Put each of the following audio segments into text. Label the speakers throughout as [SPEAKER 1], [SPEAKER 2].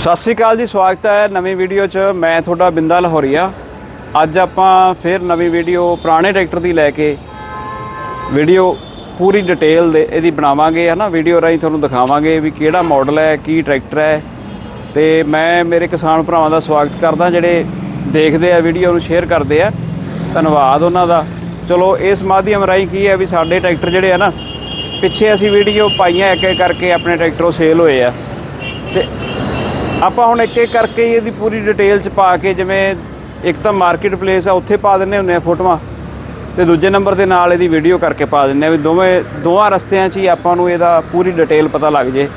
[SPEAKER 1] ਸਤਿ ਸ਼੍ਰੀ ਅਕਾਲ ਜੀ, ਸਵਾਗਤ ਹੈ ਨਵੀਂ ਵੀਡੀਓ 'ਚ। ਮੈਂ ਤੁਹਾਡਾ ਬਿੰਦਾ ਲਹੌਰੀਆ। ਅੱਜ ਆਪਾਂ ਫਿਰ ਨਵੀਂ ਵੀਡੀਓ ਪੁਰਾਣੇ ਟਰੈਕਟਰ ਦੀ ਲੈ ਕੇ ਵੀਡੀਓ ਪੂਰੀ ਡਿਟੇਲ ਦੇ ਇਹਦੀ ਬਣਾਵਾਂਗੇ, ਹਨਾ? ਵੀਡੀਓ ਰਾਹੀਂ ਤੁਹਾਨੂੰ ਦਿਖਾਵਾਂਗੇ ਵੀ ਕਿਹੜਾ ਮਾਡਲ ਹੈ, ਕੀ ਟਰੈਕਟਰ ਹੈ। ਤੇ ਮੈਂ, ਮੇਰੇ ਕਿਸਾਨ ਭਰਾਵਾਂ ਦਾ ਸਵਾਗਤ ਕਰਦਾ, ਜਿਹੜੇ ਦੇਖਦੇ ਆ ਵੀਡੀਓ ਨੂੰ, ਸ਼ੇਅਰ ਕਰਦੇ ਆ। ਧੰਨਵਾਦ ਉਹਨਾਂ ਦਾ। ਚਲੋ, ਇਸ ਮਾਧਿਅਮ ਰਾਹੀਂ ਕੀ ਹੈ ਵੀ ਸਾਡੇ ਟਰੈਕਟਰ ਜਿਹੜੇ ਆ ਨਾ, ਪਿੱਛੇ ਅਸੀਂ ਵੀਡੀਓ ਪਾਈਆਂ ਇੱਕ ਇੱਕ ਕਰਕੇ ਆਪਣੇ ਟਰੈਕਟਰੋਂ ਸੇਲ ਹੋਏ ਆ। ਤੇ ਆਪਾਂ ਹੁਣ ਇੱਕ ਇੱਕ ਕਰਕੇ ਹੀ ਇਹਦੀ ਪੂਰੀ ਡਿਟੇਲ ਚ ਪਾ ਕੇ ਜਿਵੇਂ ਇੱਕ ਤਾਂ ਮਾਰਕੀਟ ਪਲੇਸ ਆ, ਉੱਥੇ ਪਾ ਦਿੰਨੇ ਹੁੰਦੇ ਆ ਫੋਟੋਆਂ ਤੇ ਦੂਜੇ ਨੰਬਰ ਦੇ ਨਾਲ ਇਹਦੀ ਵੀਡੀਓ ਕਰਕੇ ਪਾ ਦਿੰਨੇ ਆ ਵੀ ਦੋਵੇਂ ਦੋਵਾਂ ਰਸਤਿਆਂ 'ਚ ਹੀ ਆਪਾਂ ਨੂੰ ਇਹਦਾ ਪੂਰੀ ਡਿਟੇਲ ਪਤਾ ਲੱਗ ਜੇ।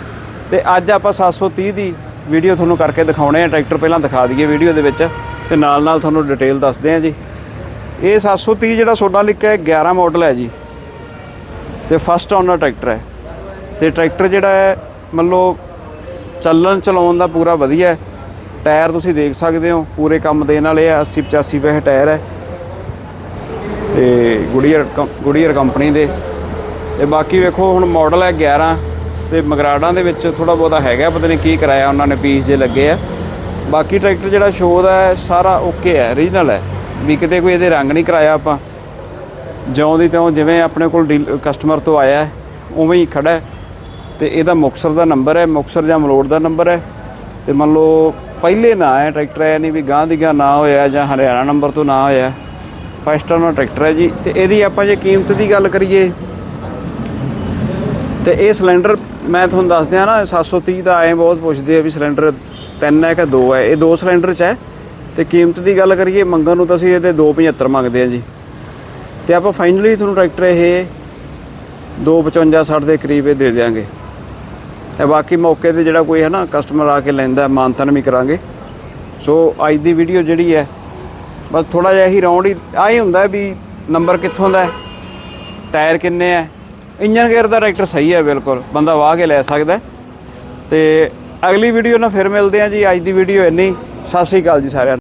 [SPEAKER 1] ਤੇ ਅੱਜ ਆਪਾਂ 730 ਦੀ ਵੀਡੀਓ ਤੁਹਾਨੂੰ ਕਰਕੇ ਦਿਖਾਉਣੇ ਆ ਟਰੈਕਟਰ ਪਹਿਲਾਂ ਦਿਖਾ ਦਈਏ ਵੀਡੀਓ ਦੇ ਵਿੱਚ ਤੇ ਨਾਲ ਨਾਲ ਤੁਹਾਨੂੰ ਡਿਟੇਲ ਦੱਸਦੇ ਆ ਜੀ। ਇਹ 730 ਜਿਹੜਾ ਸੋਡਾ ਲਿਖਿਆ ਹੈ 11 ਮਾਡਲ ਹੈ ਜੀ। ਤੇ ਫਸਟ ਓਨਰ ਟਰੈਕਟਰ ਹੈ। ਤੇ ਟਰੈਕਟਰ ਜਿਹੜਾ ਹੈ, ਮੰਨ ਲਓ ਚੱਲਣ ਚਲਾਉਣ ਦਾ ਪੂਰਾ ਵਧੀਆ ਹੈ। ਟਾਇਰ ਤੁਸੀਂ ਦੇਖ ਸਕਦੇ ਹੋ, ਪੂਰੇ ਕੰਮ ਦੇਣ ਵਾਲੇ ਆ 80 85 ਪੈਸੇ ਟਾਇਰ ਹੈ। ਤੇ ਗੁੜੀਅਰ ਕੰਪ- ਗੁੜੀਅਰ ਕੰਪਨੀ ਦੇ। ਤੇ ਬਾਕੀ ਵੇਖੋ, ਹੁਣ ਮਾਡਲ ਹੈ 11 ਤੇ ਮਗਰਾੜਾਂ ਦੇ ਵਿੱਚ ਥੋੜਾ ਬਹੁਤਾ ਹੈਗਾ, ਪਤਾ ਨਹੀਂ ਕੀ ਕਰਾਇਆ ਉਹਨਾਂ ਨੇ ਪੀਸ ਜੇ ਲੱਗੇ ਆ। ਬਾਕੀ ਟਰੈਕਟਰ ਜਿਹੜਾ ਸ਼ੋਅ ਦਾ ਹੈ, ਸਾਰਾ ਓਕੇ ਹੈ ਰੀਜਨਲ ਹੈ। ਵੀ ਕਿਤੇ ਕੋਈ ਇਹਦੇ ਰੰਗ ਨਹੀਂ ਕਰਾਇਆ ਆਪਾਂ। ਜਿਉਂ ਦੀ ਤਿਉਂ ਜਿਵੇਂ ਆਪਣੇ ਕੋਲ ਕਸਟਮਰ ਤੋਂ ਆਇਆ ਉਵੇਂ ਹੀ ਖੜਾ ਹੈ। ਤੇ ਇਹਦਾ ਮੁਕਸਰ ਦਾ ਨੰਬਰ ਹੈ, ਮੁਕਸਰ ਜਾਂ ਮਲੋੜ ਦਾ ਨੰਬਰ ਹੈ। ਤੇ ਮੰਨ ਲਓ ਪਹਿਲੇ ਨਾ ਹੈ ਟਰੈਕਟਰ ਹੈ ਨਹੀਂ ਵੀ ਗਾਂ ਦੀ ਗਾਂ ਨਾ ਹੋਇਆ ਜਾਂ ਹਰਿਆਣਾ ਨੰਬਰ ਤੋਂ ਨਾ ਹੋਇਆ। ਫਸਟ ਓਨਰ ਟਰੈਕਟਰ ਹੈ ਜੀ। ਤੇ ਇਹਦੀ ਆਪਾਂ ਜੇ ਕੀਮਤ ਦੀ ਗੱਲ ਕਰੀਏ, ਤੇ ਇਹ ਸਿਲੰਡਰ ਮੈਂ ਤੁਹਾਨੂੰ ਦੱਸ ਦਿਆਂ ਨਾ 730 ਦਾ ਐਂ ਬਹੁਤ ਪੁੱਛਦੇ ਆ ਵੀ ਸਿਲੰਡਰ ਤਿੰਨ ਹੈ ਕਿ ਦੋ ਹੈ? ਇਹ ਦੋ ਸਿਲੰਡਰ ਚ ਹੈ। ਤੇ ਕੀਮਤ ਦੀ ਗੱਲ ਕਰੀਏ, ਮੰਗਣ ਨੂੰ ਤਾਂ ਅਸੀਂ ਇਹਦੇ 275 ਮੰਗਦੇ ਆ ਜੀ। ਤੇ ਆਪਾਂ ਫਾਈਨਲੀ ਤੁਹਾਨੂੰ ਟਰੈਕਟਰ ਇਹ 255 60 ਦੇ ਕਰੀਬ ਇਹ ਦੇ ਦਿਆਂਗੇ। ਤੇ ਬਾਕੀ ਮੌਕੇ ਤੇ ਜਿਹੜਾ ਕੋਈ ਹੈ ਨਾ ਕਸਟਮਰ ਆ ਕੇ ਲੈਂਦਾ, ਮਾਨਤਨ ਵੀ ਕਰਾਂਗੇ। ਸੋ ਅੱਜ ਦੀ ਵੀਡੀਓ ਜਿਹੜੀ ਹੈ, ਬਸ ਥੋੜਾ ਜਿਹਾ ਹੀ ਰਾਉਂਡ ਹੀ, ਆਹੀ ਹੁੰਦਾ ਵੀ ਨੰਬਰ ਕਿੱਥੋਂ ਦਾ ਹੈ ਟਾਇਰ ਕਿੰਨੇ ਹੈ। ਇੰਜਨ ਗੇਅਰ ਦਾ ਟਰੈਕਟਰ ਸਹੀ ਹੈ ਬਿਲਕੁਲ, ਬੰਦਾ ਵਾਹ ਕੇ ਲੈ ਸਕਦਾ ਹੈ। ਤੇ ਅਗਲੀ ਵੀਡੀਓ ਨਾਲ ਫਿਰ ਮਿਲਦੇ ਹਾਂ ਜੀ, ਅੱਜ ਦੀ ਵੀਡੀਓ ਇੰਨੀ ਸਤਿ ਸ੍ਰੀ ਅਕਾਲ ਜੀ ਸਾਰਿਆਂ ਨੂੰ।